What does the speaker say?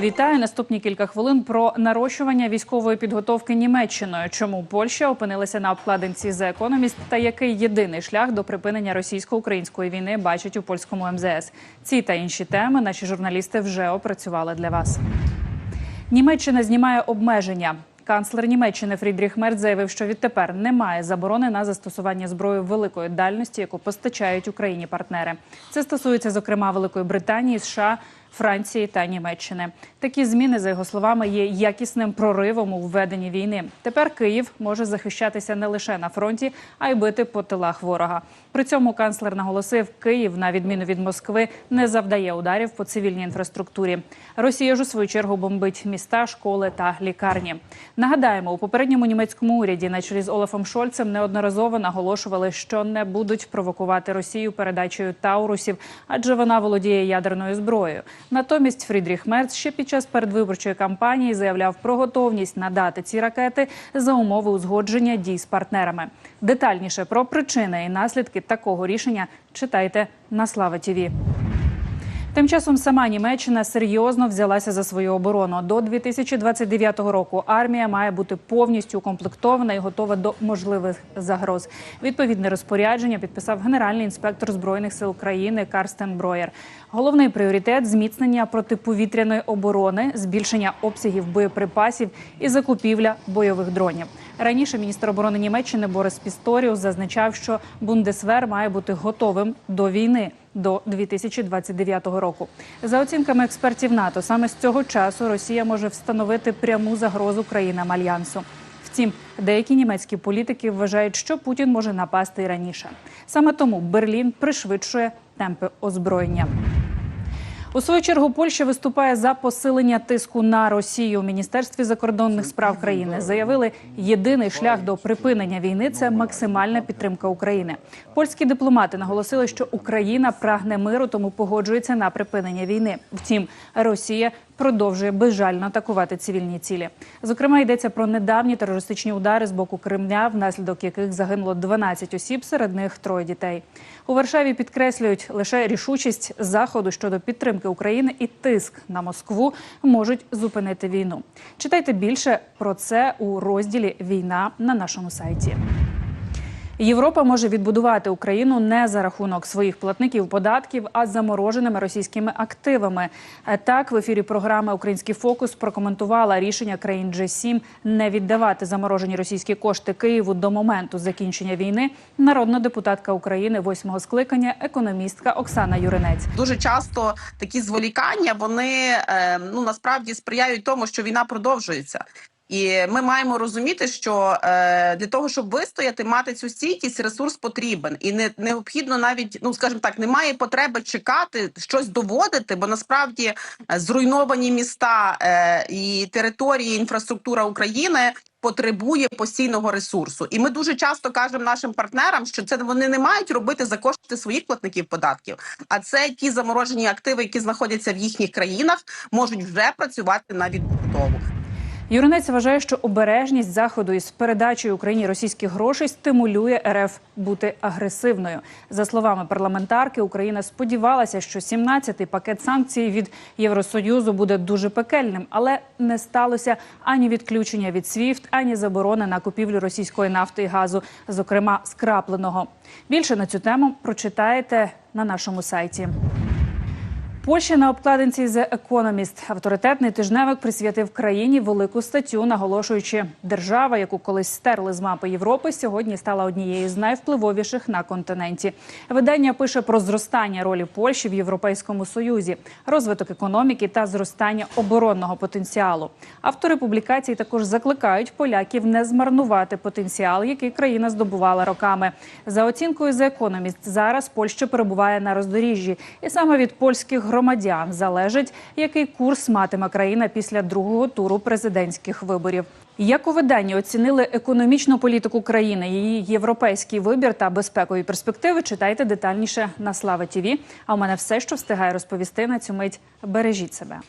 Вітаю наступні кілька хвилин про нарощування військової підготовки Німеччиною. Чому Польща опинилася на обкладинці The Economist та який єдиний шлях до припинення російсько-української війни бачить у польському МЗС? Ці та інші теми наші журналісти вже опрацювали для вас. Німеччина знімає обмеження. Канцлер Німеччини Фрідріх Мерц заявив, що відтепер немає заборони на застосування зброї великої дальності, яку постачають Україні партнери. Це стосується зокрема Великої Британії, США. Франції та Німеччини такі зміни, за його словами, є якісним проривом у введенні війни. Тепер Київ може захищатися не лише на фронті, а й бити по тилах ворога. При цьому канцлер наголосив, Київ, на відміну від Москви, не завдає ударів по цивільній інфраструктурі. Росія ж у свою чергу бомбить міста, школи та лікарні. Нагадаємо, у попередньому німецькому уряді на чолі з Олафом Шольцем неодноразово наголошували, що не будуть провокувати Росію передачею Таурусів, адже вона володіє ядерною зброєю. Натомість Фрідріх Мерц ще під час передвиборчої кампанії заявляв про готовність надати ці ракети за умови узгодження дій з партнерами. Детальніше про причини і наслідки такого рішення читайте на Слава Тіві. Тим часом сама Німеччина серйозно взялася за свою оборону. До 2029 року армія має бути повністю укомплектована і готова до можливих загроз. Відповідне розпорядження підписав генеральний інспектор збройних сил України Карстен Броєр. Головний пріоритет зміцнення протиповітряної оборони, збільшення обсягів боєприпасів і закупівля бойових дронів. Раніше міністр оборони Німеччини Борис Пісторіус зазначав, що Бундесвер має бути готовим до війни до 2029 року. За оцінками експертів НАТО, саме з цього часу Росія може встановити пряму загрозу країнам альянсу. Втім, деякі німецькі політики вважають, що Путін може напасти і раніше. Саме тому Берлін пришвидшує темпи озброєння. У свою чергу Польща виступає за посилення тиску на Росію. У міністерстві закордонних справ країни заявили, єдиний шлях до припинення війни це максимальна підтримка України. Польські дипломати наголосили, що Україна прагне миру, тому погоджується на припинення війни. Втім, Росія продовжує безжально атакувати цивільні цілі. Зокрема, йдеться про недавні терористичні удари з боку Кремля, внаслідок яких загинуло 12 осіб, серед них троє дітей. У Варшаві підкреслюють лише рішучість заходу щодо підтримки України і тиск на Москву можуть зупинити війну. Читайте більше про це у розділі Війна на нашому сайті. Європа може відбудувати Україну не за рахунок своїх платників податків, а замороженими російськими активами. Так, в ефірі програми Український фокус прокоментувала рішення країн G7 не віддавати заморожені російські кошти Києву до моменту закінчення війни. Народна депутатка України восьмого скликання, економістка Оксана Юринець. Дуже часто такі зволікання вони е, ну насправді сприяють тому, що війна продовжується. І ми маємо розуміти, що е, для того, щоб вистояти, мати цю стійкість, ресурс потрібен, і не необхідно навіть, ну скажімо так, немає потреби чекати щось доводити, бо насправді е, зруйновані міста е, і території, інфраструктура України. Потребує постійного ресурсу, і ми дуже часто кажемо нашим партнерам, що це вони не мають робити за кошти своїх платників податків. А це ті заморожені активи, які знаходяться в їхніх країнах, можуть вже працювати на відбудову. Юринець вважає, що обережність заходу із передачею Україні російських грошей стимулює РФ бути агресивною. За словами парламентарки, Україна сподівалася, що 17-й пакет санкцій від Євросоюзу буде дуже пекельним, але не сталося ані відключення від СВІФТ, ані заборони на купівлю російської нафти і газу, зокрема скрапленого. Більше на цю тему прочитаєте на нашому сайті. Польща на обкладинці The Economist. авторитетний тижневик присвятив країні велику статтю, наголошуючи, держава, яку колись стерли з мапи Європи, сьогодні стала однією з найвпливовіших на континенті. Видання пише про зростання ролі Польщі в Європейському Союзі, розвиток економіки та зростання оборонного потенціалу. Автори публікації також закликають поляків не змарнувати потенціал, який країна здобувала роками. За оцінкою The Economist, зараз Польща перебуває на роздоріжжі, і саме від польських громадян залежить, який курс матиме країна після другого туру президентських виборів. Як у виданні оцінили економічну політику країни, її європейський вибір та безпекові перспективи, читайте детальніше на Слава Тіві. А у мене все, що встигає розповісти на цю мить. Бережіть себе.